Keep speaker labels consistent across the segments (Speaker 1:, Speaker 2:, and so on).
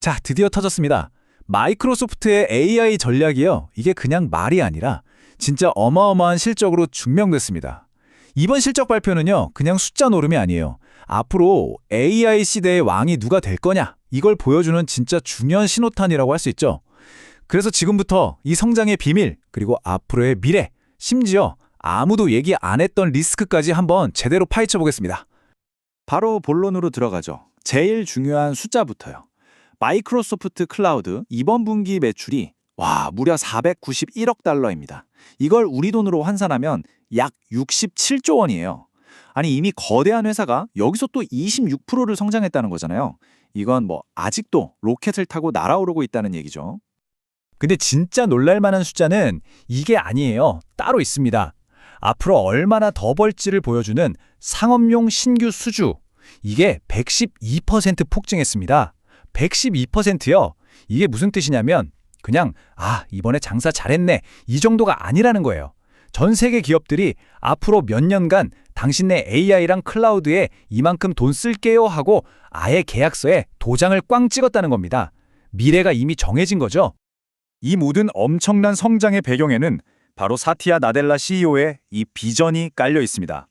Speaker 1: 자, 드디어 터졌습니다. 마이크로소프트의 AI 전략이요. 이게 그냥 말이 아니라 진짜 어마어마한 실적으로 증명됐습니다. 이번 실적 발표는요, 그냥 숫자 노름이 아니에요. 앞으로 AI 시대의 왕이 누가 될 거냐, 이걸 보여주는 진짜 중요한 신호탄이라고 할 수 있죠. 그래서 지금부터 이 성장의 비밀, 그리고 앞으로의 미래, 심지어 아무도 얘기 안 했던 리스크까지 한번 제대로 파헤쳐 보겠습니다.
Speaker 2: 바로 본론으로 들어가죠. 제일 중요한 숫자부터요. 마이크로소프트 클라우드 이번 분기 매출이 와, 무려 491억 달러입니다. 이걸 우리 돈으로 환산하면 약 67조 원이에요. 아니 이미 거대한 회사가 여기서 또 26%를 성장했다는 거잖아요. 이건 뭐 아직도 로켓을 타고 날아오르고 있다는 얘기죠.
Speaker 1: 근데 진짜 놀랄만한 숫자는 이게 아니에요. 따로 있습니다. 앞으로 얼마나 더 벌지를 보여주는 상업용 신규 수주. 이게 112% 폭증했습니다. 112%요. 이게 무슨 뜻이냐면 그냥 아, 이번에 장사 잘했네. 이 정도가 아니라는 거예요. 전 세계 기업들이 앞으로 몇 년간 당신네 AI랑 클라우드에 이만큼 돈 쓸게요 하고 아예 계약서에 도장을 꽝 찍었다는 겁니다. 미래가 이미 정해진 거죠.
Speaker 2: 이 모든 엄청난 성장의 배경에는 바로 사티아 나델라 CEO의 이 비전이 깔려 있습니다.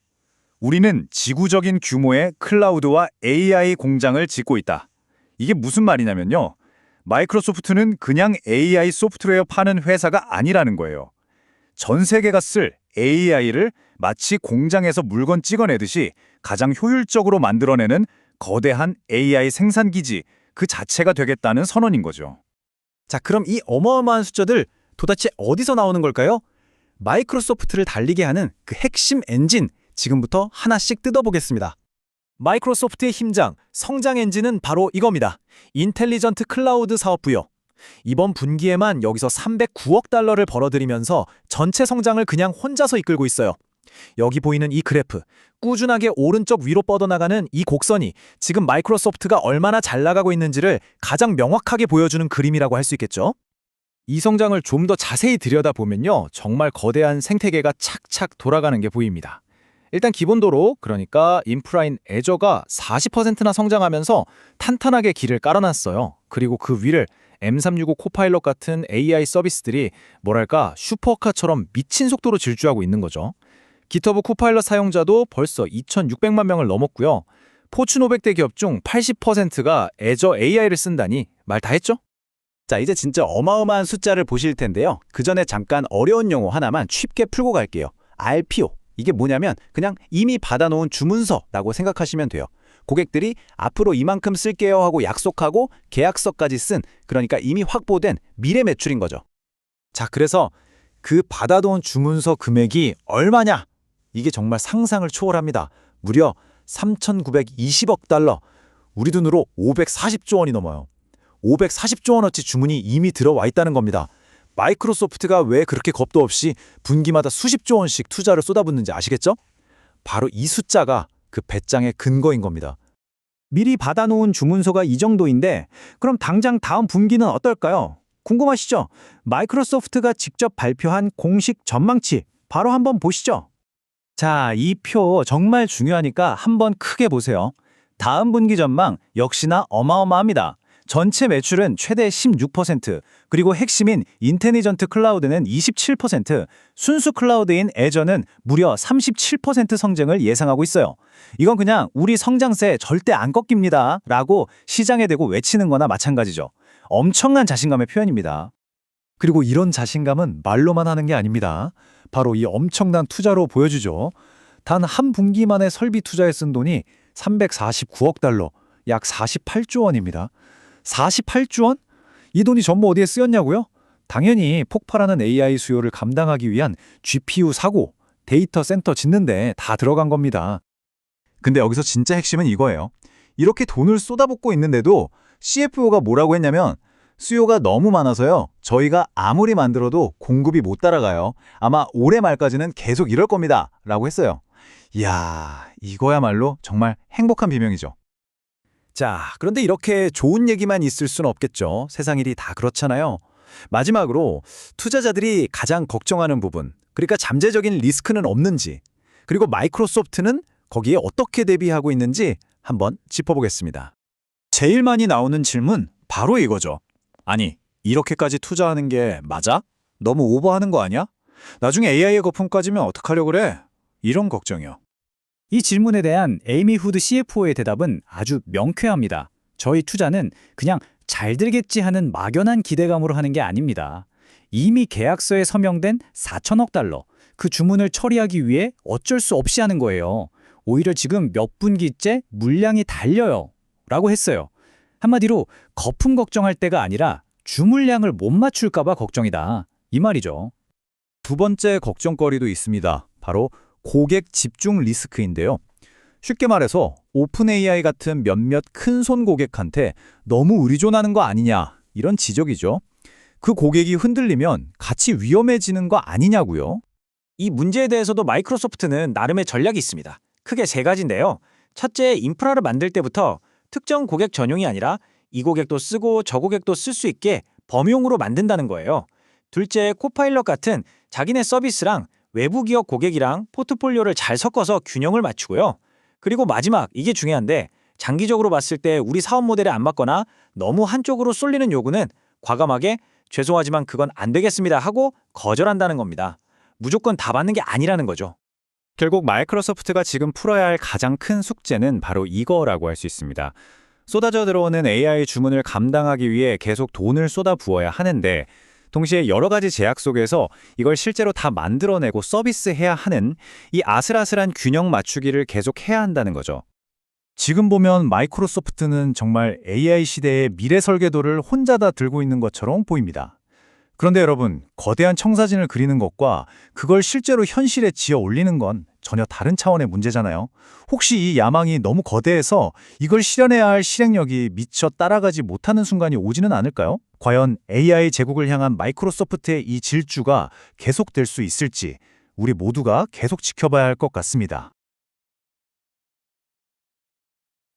Speaker 2: 우리는 지구적인 규모의 클라우드와 AI 공장을 짓고 있다. 이게 무슨 말이냐면요. 마이크로소프트는 그냥 AI 소프트웨어 파는 회사가 아니라는 거예요. 전 세계가 쓸 AI를 마치 공장에서 물건 찍어내듯이 가장 효율적으로 만들어내는 거대한 AI 생산 기지 그 자체가 되겠다는 선언인 거죠.
Speaker 1: 자, 그럼 이 어마어마한 숫자들 도대체 어디서 나오는 걸까요? 마이크로소프트를 달리게 하는 그 핵심 엔진 지금부터 하나씩 뜯어보겠습니다. 마이크로소프트의 힘장, 성장 엔진은 바로 이겁니다. 인텔리전트 클라우드 사업 부여. 이번 분기에만 여기서 309억 달러를 벌어들이면서 전체 성장을 그냥 혼자서 이끌고 있어요. 여기 보이는 이 그래프, 꾸준하게 오른쪽 위로 뻗어나가는 이 곡선이 지금 마이크로소프트가 얼마나 잘 나가고 있는지를 가장 명확하게 보여주는 그림이라고 할 수 있겠죠? 이 성장을 좀 더 자세히 들여다보면요. 정말 거대한 생태계가 착착 돌아가는 게 보입니다. 일단 기본도로 그러니까 인프라인 애저가 40%나 성장하면서 탄탄하게 길을 깔아놨어요. 그리고 그 위를 M365 코파일럿 같은 AI 서비스들이 뭐랄까 슈퍼카처럼 미친 속도로 질주하고 있는 거죠. 기터브 코파일럿 사용자도 벌써 2,600만 명을 넘었고요. 포춘 500대 기업 중 80%가 애저 AI를 쓴다니 말 다 했죠? 자, 이제 진짜 어마어마한 숫자를 보실 텐데요. 그 전에 잠깐 어려운 용어 하나만 쉽게 풀고 갈게요. RPO. 이게 뭐냐면 그냥 이미 받아놓은 주문서라고 생각하시면 돼요. 고객들이 앞으로 이만큼 쓸게요 하고 약속하고 계약서까지 쓴 그러니까 이미 확보된 미래 매출인 거죠. 자, 그래서 그 받아놓은 주문서 금액이 얼마냐? 이게 정말 상상을 초월합니다. 무려 3,920억 달러. 우리 돈으로 540조 원이 넘어요. 540조 원어치 주문이 이미 들어와 있다는 겁니다. 마이크로소프트가 왜 그렇게 겁도 없이 분기마다 수십조 원씩 투자를 쏟아붓는지 아시겠죠? 바로 이 숫자가 그 배짱의 근거인 겁니다.
Speaker 3: 미리 받아놓은 주문서가 이 정도인데 그럼 당장 다음 분기는 어떨까요? 궁금하시죠? 마이크로소프트가 직접 발표한 공식 전망치 바로 한번 보시죠. 자, 이 표 정말 중요하니까 한번 크게 보세요. 다음 분기 전망 역시나 어마어마합니다. 전체 매출은 최대 16%, 그리고 핵심인 인텔리전트 클라우드는 27%, 순수 클라우드인 애저는 무려 37% 성장을 예상하고 있어요. 이건 그냥 우리 성장세 절대 안 꺾입니다. 라고 시장에 대고 외치는 거나 마찬가지죠. 엄청난 자신감의 표현입니다. 그리고 이런 자신감은 말로만 하는 게 아닙니다. 바로 이 엄청난 투자로 보여주죠. 단 한 분기만에 설비 투자에 쓴 돈이 349억 달러, 약 48조 원입니다. 48조 원? 이 돈이 전부 어디에 쓰였냐고요? 당연히 폭발하는 AI 수요를 감당하기 위한 GPU 사고, 데이터 센터 짓는데 다 들어간 겁니다.
Speaker 1: 근데 여기서 진짜 핵심은 이거예요. 이렇게 돈을 쏟아붓고 있는데도 CFO가 뭐라고 했냐면 수요가 너무 많아서요. 저희가 아무리 만들어도 공급이 못 따라가요. 아마 올해 말까지는 계속 이럴 겁니다. 라고 했어요. 이야, 이거야말로 정말 행복한 비명이죠. 자, 그런데 이렇게 좋은 얘기만 있을 수는 없겠죠. 세상 일이 다 그렇잖아요. 마지막으로 투자자들이 가장 걱정하는 부분, 그러니까 잠재적인 리스크는 없는지, 그리고 마이크로소프트는 거기에 어떻게 대비하고 있는지 한번 짚어보겠습니다.
Speaker 3: 제일 많이 나오는 질문
Speaker 2: 바로 이거죠. 아니, 이렇게까지 투자하는 게 맞아? 너무 오버하는 거 아니야? 나중에 AI의 거품 까지면 어떡하려고 그래? 이런 걱정이요.
Speaker 3: 이 질문에 대한 에이미 후드 CFO의 대답은 아주 명쾌합니다. 저희 투자는 그냥 잘 들겠지 하는 막연한 기대감으로 하는 게 아닙니다. 이미 계약서에 서명된 4천억 달러, 그 주문을 처리하기 위해 어쩔 수 없이 하는 거예요. 오히려 지금 몇 분기째 물량이 달려요. 라고 했어요. 한마디로 거품 걱정할 때가 아니라 주물량을 못 맞출까 봐 걱정이다. 이 말이죠.
Speaker 2: 두 번째 걱정거리도 있습니다. 바로 고객 집중 리스크인데요. 쉽게 말해서 오픈 AI 같은 몇몇 큰손 고객한테 너무 의존하는 거 아니냐 이런 지적이죠. 그 고객이 흔들리면 같이 위험해지는 거 아니냐고요.
Speaker 4: 이 문제에 대해서도 마이크로소프트는 나름의 전략이 있습니다. 크게 세 가지인데요. 첫째, 인프라를 만들 때부터 특정 고객 전용이 아니라 이 고객도 쓰고 저 고객도 쓸 수 있게 범용으로 만든다는 거예요. 둘째, 코파일럿 같은 자기네 서비스랑 외부 기업 고객이랑 포트폴리오를 잘 섞어서 균형을 맞추고요. 그리고 마지막, 이게 중요한데 장기적으로 봤을 때 우리 사업 모델에 안 맞거나 너무 한쪽으로 쏠리는 요구는 과감하게 죄송하지만 그건 안 되겠습니다 하고 거절한다는 겁니다. 무조건 다 받는 게 아니라는 거죠.
Speaker 2: 결국 마이크로소프트가 지금 풀어야 할 가장 큰 숙제는 바로 이거라고 할 수 있습니다. 쏟아져 들어오는 AI 주문을 감당하기 위해 계속 돈을 쏟아 부어야 하는데 동시에 여러 가지 제약 속에서 이걸 실제로 다 만들어내고 서비스해야 하는 이 아슬아슬한 균형 맞추기를 계속 해야 한다는 거죠. 지금 보면 마이크로소프트는 정말 AI 시대의 미래 설계도를 혼자 다 들고 있는 것처럼 보입니다. 그런데 여러분, 거대한 청사진을 그리는 것과 그걸 실제로 현실에 지어 올리는 건 전혀 다른 차원의 문제잖아요. 혹시 이 야망이 너무 거대해서 이걸 실현해야 할 실행력이 미처 따라가지 못하는 순간이 오지는 않을까요? 과연 AI 제국을 향한 마이크로소프트의 이 질주가 계속될 수 있을지 우리 모두가 계속 지켜봐야 할 것 같습니다.